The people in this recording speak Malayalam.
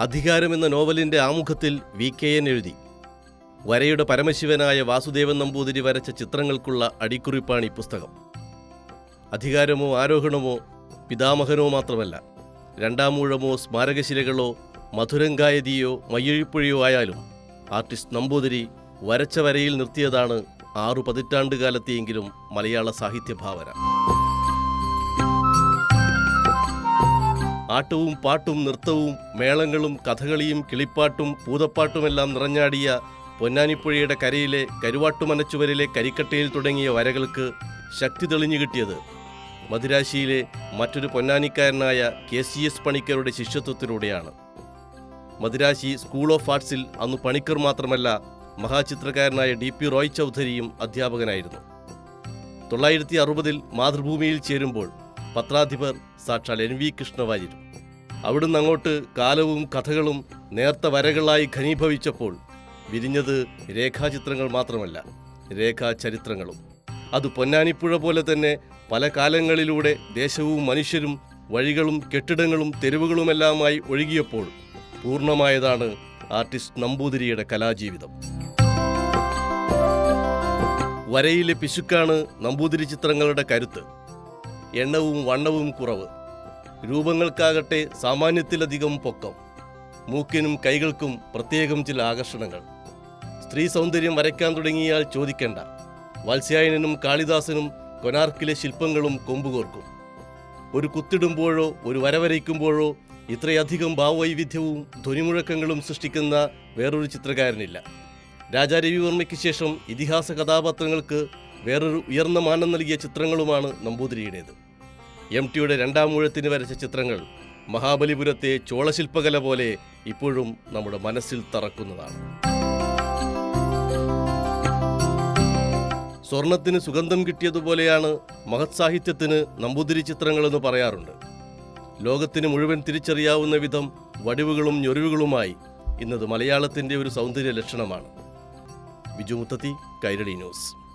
അധികാരം എന്ന നോവലിന്റെ ആമുഖത്തിൽ വി കെ എൻ എഴുതി. വരയുടെ പരമശിവനായ വാസുദേവൻ നമ്പൂതിരി വരച്ച ചിത്രങ്ങൾക്കുള്ള അടിക്കുറിപ്പാണ് ഈ പുസ്തകം. അധികാരമോ ആരോഹണമോ പിതാമഹനോ മാത്രമല്ല രണ്ടാമൂഴമോ സ്മാരകശിലകളോ മധുരങ്കായതിയോ മയ്യഴിപ്പുഴയോ ആയാലും ആർട്ടിസ്റ്റ് നമ്പൂതിരി വരച്ച വരയിൽ നിർത്തിയതാണ് ആറു പതിറ്റാണ്ട് കാലത്തെയെങ്കിലും മലയാള സാഹിത്യ ആട്ടവും പാട്ടും നൃത്തവും മേളങ്ങളും കഥകളിയും കിളിപ്പാട്ടും പൂതപ്പാട്ടുമെല്ലാം നിറഞ്ഞാടിയ പൊന്നാനിപ്പുഴയുടെ കരയിലെ കരുവാട്ടുമനച്ചുവരിലെ കരിക്കട്ടയിൽ തുടങ്ങിയ വരകൾക്ക് ശക്തി തെളിഞ്ഞു കിട്ടിയത്. മദിരാശിയിലെ മറ്റൊരു പൊന്നാനിക്കാരനായ കെ സി എസ് പണിക്കരുടെ ശിഷ്യത്വത്തിലൂടെയാണ്. മദിരാശി സ്കൂൾ ഓഫ് ആർട്സിൽ അന്ന് പണിക്കർ മാത്രമല്ല മഹാചിത്രകാരനായ ഡി പി റോയ് ചൗധരിയും അധ്യാപകനായിരുന്നു. തൊള്ളായിരത്തി അറുപതിൽ മാതൃഭൂമിയിൽ ചേരുമ്പോൾ പത്രാധിപർ സാക്ഷാൽ എൻ വി കൃഷ്ണവാര്യരും അവിടുന്ന് അങ്ങോട്ട് കാലവും കഥകളും നേർത്ത വരകളായി ഘനീഭവിച്ചപ്പോൾ വിരിഞ്ഞത് രേഖാചിത്രങ്ങൾ മാത്രമല്ല രേഖാചരിത്രങ്ങളും. അത് പൊന്നാനിപ്പുഴ പോലെ തന്നെ പല കാലങ്ങളിലൂടെ ദേശവും മനുഷ്യരും വഴികളും കെട്ടിടങ്ങളും തെരുവുകളുമെല്ലാമായി ഒഴുകിയപ്പോൾ പൂർണമായതാണ് ആർട്ടിസ്റ്റ് നമ്പൂതിരിയുടെ കലാജീവിതം. വരയിലെ പിശുക്കാണ് നമ്പൂതിരി ചിത്രങ്ങളുടെ കരുത്ത്. എണ്ണവും വണ്ണവും കുറവ്. രൂപങ്ങൾക്കാകട്ടെ സാമാന്യത്തിലധികം പൊക്കം. മൂക്കിനും കൈകൾക്കും പ്രത്യേകം ചില ആകർഷണങ്ങൾ. സ്ത്രീ സൗന്ദര്യം വരയ്ക്കാൻ തുടങ്ങിയാൽ ചോദിക്കേണ്ട. വത്സ്യായനും കാളിദാസനും കൊനാർക്കിലെ ശില്പങ്ങളും കൊമ്പുകോർക്കും. ഒരു കുത്തിടുമ്പോഴോ ഒരു വരവരയ്ക്കുമ്പോഴോ ഇത്രയധികം ഭാവവൈവിധ്യവും ധ്വനിമുഴക്കങ്ങളും സൃഷ്ടിക്കുന്ന വേറൊരു ചിത്രകാരനില്ല. രാജാ രവിവർമ്മയ്ക്ക് ശേഷം ഇതിഹാസ കഥാപാത്രങ്ങൾക്ക് വേറൊരു ഉയർന്ന മാനം നൽകിയ ചിത്രങ്ങളുമാണ് നമ്പൂതിരിയുടേത്. എം ടിയുടെ രണ്ടാം മൂഴത്തിന് വരച്ച ചിത്രങ്ങൾ മഹാബലിപുരത്തെ ചോളശില്പകല പോലെ ഇപ്പോഴും നമ്മുടെ മനസ്സിൽ തറക്കുന്നതാണ്. സ്വർണത്തിന് സുഗന്ധം കിട്ടിയതുപോലെയാണ് മഹത് സാഹിത്യത്തിന് നമ്പൂതിരി ചിത്രങ്ങളെന്ന് പറയാറുണ്ട്. ലോകത്തിന് മുഴുവൻ തിരിച്ചറിയാവുന്ന വിധം വടിവുകളും ഞൊറിവുകളുമായി ഇന്നത് മലയാളത്തിന്റെ ഒരു സൗന്ദര്യ ലക്ഷണമാണ്. ബിജു മുത്തത്തി കൈരളി ന്യൂസ്.